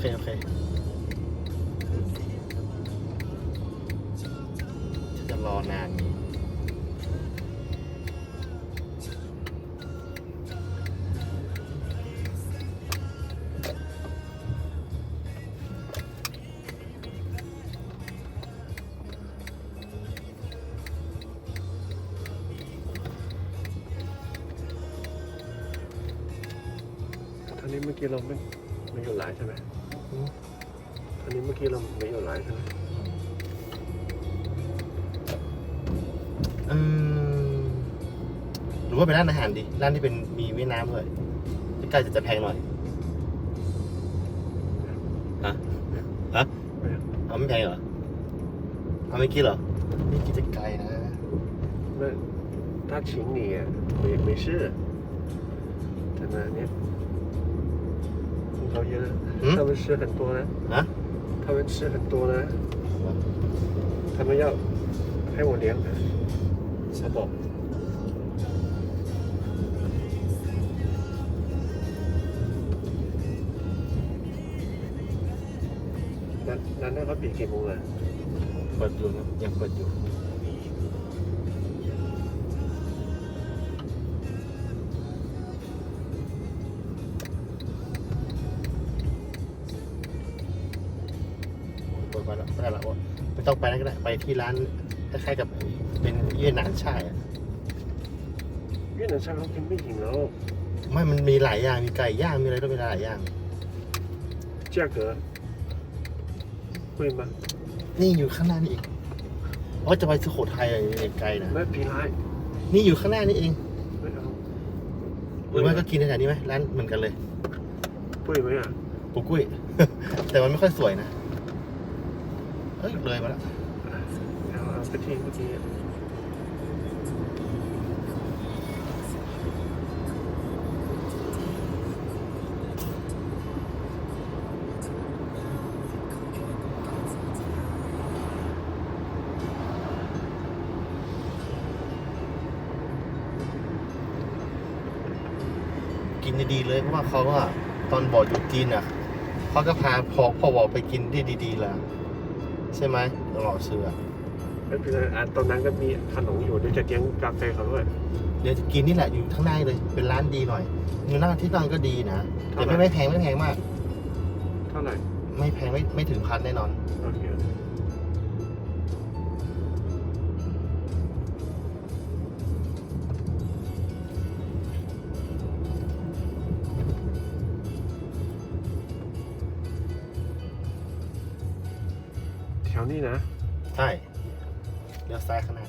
เค โอเค จะรอนานนี้ท่านี้เมื่อกี้เราไม่ไม่อยู่หลายใช่ไหม อืม ท่านี้เมื่อกี้เราไม่อยู่หลายใช่ไหม อืมหรือว่าเป็นร้านอาหารดี ร้านที่เป็นมีแม่น้ำด้วยใกล้จะจะแพงหน่อย ฮะ ฮะ ไม่เอา เอาไม่แพงเหรอ เอาไม่คิดเหรอ ไม่คิดจะไกลนะ 那他请你没没事，真的你 红烧鱼呢？嗯他们吃很多呢，啊？他们吃很多呢，他们要ให้我เลี้ยงนะเขาบอกร้านร้านนั้นเขาปิดกี่โมงอ่ะ เปิดอยู่นะยังเปิดอยู่ ไปแล้วไม่ได้ละโอ้ไม่ต้องไปแล้วก็ได้ไปที่ร้านคล้ายๆกับเป็นเยี่ยนหนานชายอะเวียดนานชาเขากินไม่ถึงแล้วไม่มันมีหลายอย่างมีไก่ย่างมีอะไรต้องมีหลายอย่าง เจ้าเก๋อคุยมานี่อยู่ข้างหน้านี่เองว่าจะไปสุโขทัยอะไรไกลนะไม่พีร้ายนี่อยู่ข้างหน้านี่เองไม่เอาหรือไม่ก็กินในแถวนี้ไหมร้านเหมือนกันเลยกุ้ยไหมอะ ปูกุ้ย แต่มันไม่ค่อยสวยนะ เอ้ยเลยมาแล้วเอาเอาไปที่เมื่อกี้อะกินดีๆเลยเพราะว่าเขาอะตอนบอกอยู่จีนอะเขาก็พาพอพอบอกไปกินที่ดีๆแล้ว ใช่ไหมตลอดเชื่อไม่เป็นไรอะตอนนั้นก็มีขนมอยู่เดี๋ยวจะเลี้ยงกาแฟเขาด้วย เดี๋ยวจะกินนี่แหละอยู่ข้างหน้าเลย เป็นร้านดีหน่อยอยู่หน้าที่นั่งก็ดีนะแต่ไม่ไม่แพงไม่แพงมาก เท่าไหร่ไม่แพงไม่ไม่ถึงพันแน่นอน โอเค แถวนี้นะ ใช่เลี้ยวซ้ายข้างหน้า